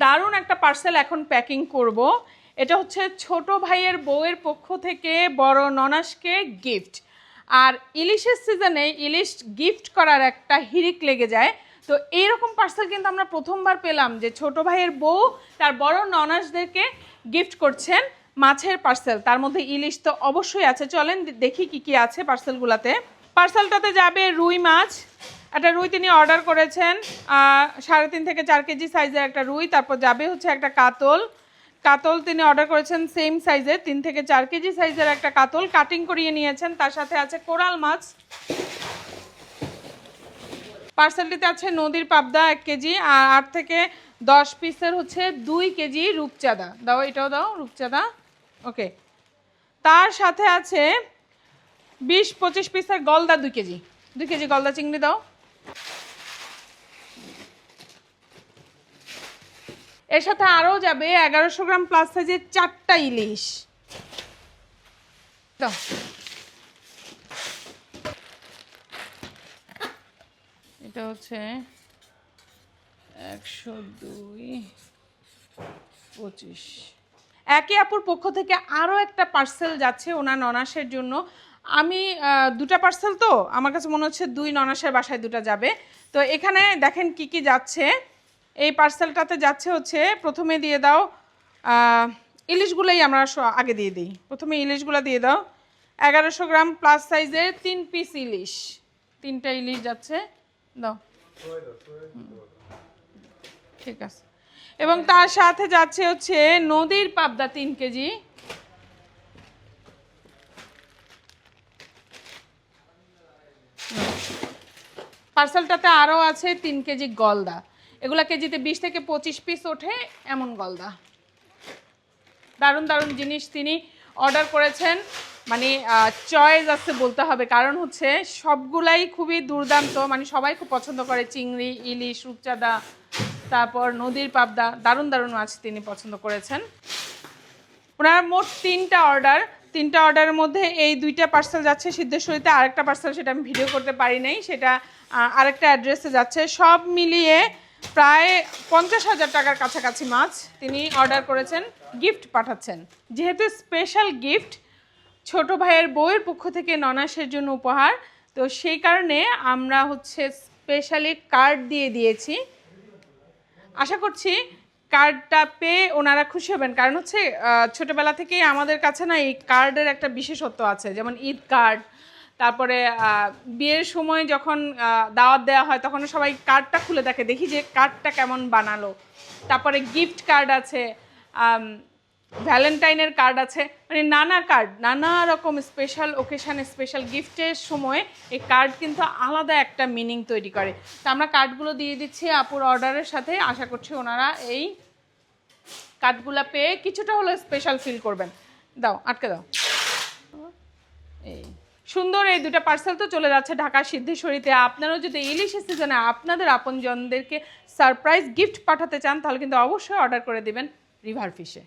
দারুণ একটা পার্সেল এখন প্যাকিং করব। এটা হচ্ছে ছোট ভাইয়ের বউয়ের পক্ষ থেকে বড় ননাসকে গিফট আর ইলিশের সিজনে ইলিশ গিফট করার একটা হিরিক লেগে যায়। তো এইরকম পার্সেল কিন্তু আমরা প্রথমবার পেলাম যে ছোট ভাইয়ের বউ তার বড় ননাসদেরকে গিফট করছেন মাছের পার্সেল তার মধ্যে ইলিশ তো অবশ্যই আছে। চলেন দেখি কি কি আছে পার্সেলগুলোতে পার্সেলটাতে যাবে রুই মাছ একটা রুই তিনি অর্ডার করেছেন সাড়ে তিন থেকে চার কেজি সাইজের একটা রুই, তারপর যাবে হচ্ছে একটা কাতল। কাতল তিনি অর্ডার করেছেন সেম সাইজের, তিন থেকে চার কেজি সাইজের একটা কাতল। কাটিং করিয়ে নিয়েছেন, তার সাথে আছে কোরাল মাছ। পার্সেলটিতে আছে নদীর পাবদা এক কেজি আর আট থেকে দশ পিসের হচ্ছে দুই কেজি রূপচাঁদা। দাও, এটাও দাও, রূপচাঁদা। ওকে তার সাথে আছে বিশ পঁচিশ পিসের গলদা দুই কেজি। দুই কেজি গলদা চিংড়ি দাও। এর সাথে আরও যাবে এগারোশো গ্রাম প্লাস সাইজের চারটা ইলিশ। এটা হচ্ছে একশো দুই পঁচিশ। একে আপুর পক্ষ থেকে আরও একটা পার্সেল যাচ্ছে ওনার ননাসের জন্য। আমি দুটা পার্সেল তো, আমার কাছে মনে হচ্ছে দুই ননাসের বাসায় দুটা যাবে। তো এখানে দেখেন কি কি যাচ্ছে। এই পার্সেলটাতে যাচ্ছে হচ্ছে, প্রথমে দিয়ে দাও ইলিশগুলোই আমরা আগে দিয়ে দিই। প্রথমে ইলিশগুলো দিয়ে দাও। এগারোশো গ্রাম প্লাস সাইজের তিন পিস ইলিশ। তিনটা ইলিশ যাচ্ছে। দাও। ঠিক আছে। এবং তার সাথে যাচ্ছে হচ্ছে নদীর পাবদা তিন কেজি। পার্সেলটাতে আরও আছে তিন কেজি গলদা। এগুলা কেজিতে বিশ থেকে পঁচিশ পিস ওঠে এমন গলদা। দারুণ দারুণ জিনিস তিনি অর্ডার করেছেন। মানে চয়েস আছে বলতে হবে। কারণ হচ্ছে সবগুলাই খুবই দুর্দান্ত। মানে সবাই খুব পছন্দ করে। চিংড়ি, ইলিশ, রূপচাঁদা, তারপর নদীর পাবদা। দারুণ দারুণ মাছ তিনি পছন্দ করেছেন। ওনার মোট তিনটা অর্ডার। তিনটা অর্ডারের মধ্যে এই দুইটা পার্সেল যাচ্ছে সিদ্ধেশ্বরীতে, আরেকটা পার্সেল সেটা আমি ভিডিও করতে পারি নাই, সেটা আরেকটা অ্যাড্রেসে যাচ্ছে। সব মিলিয়ে প্রায় পঞ্চাশ হাজার টাকার কাছাকাছি মাছ তিনি অর্ডার করেছেন গিফট পাঠাচ্ছেন। যেহেতু স্পেশাল গিফট ছোট ভাইয়ের বউয়ের পক্ষ থেকে ননাসের জন্য উপহার, তো সেই কারণে আমরা হচ্ছে স্পেশালি কার্ড দিয়ে দিয়েছি। আশা করছি কার্ডটা পেয়ে ওনারা খুশি হবেন। কারণ হচ্ছে ছোটোবেলা থেকেই আমাদের কাছে না এই কার্ডের একটা বিশেষত্ব আছে, যেমন ঈদ কার্ড তারপরে বিয়ের সময় যখন দাওয়াত দেওয়া হয়, তখন সবাই কার্ডটা খুলে দেখে, দেখি যে কার্ডটা কেমন বানালো। তারপরে গিফট কার্ড আছে ভ্যালেন্টাইনের কার্ড আছে। মানে নানা কার্ড নানা রকম স্পেশাল ওকেশানে স্পেশাল গিফটের সময় এই কার্ড কিন্তু আলাদা একটা মিনিং তৈরি করে। তো আমরা কার্ডগুলো দিয়ে দিচ্ছি আপুর অর্ডারের সাথে। আশা করছি ওনারা এই কার্ডগুলো পেয়ে কিছুটা হলেও স্পেশাল ফিল করবেন। দাও, আটকে দাও। এই সুন্দর এই দুটো পার্সেল তো চলে যাচ্ছে ঢাকা সিদ্ধেশ্বরীতে। আপনারাও যদি ইলিশ সিজনে আপনাদের আপনজনদেরকে সারপ্রাইজ গিফট পাঠাতে চান, তাহলে কিন্তু অবশ্যই অর্ডার করে দিবেন রিভার ফিশে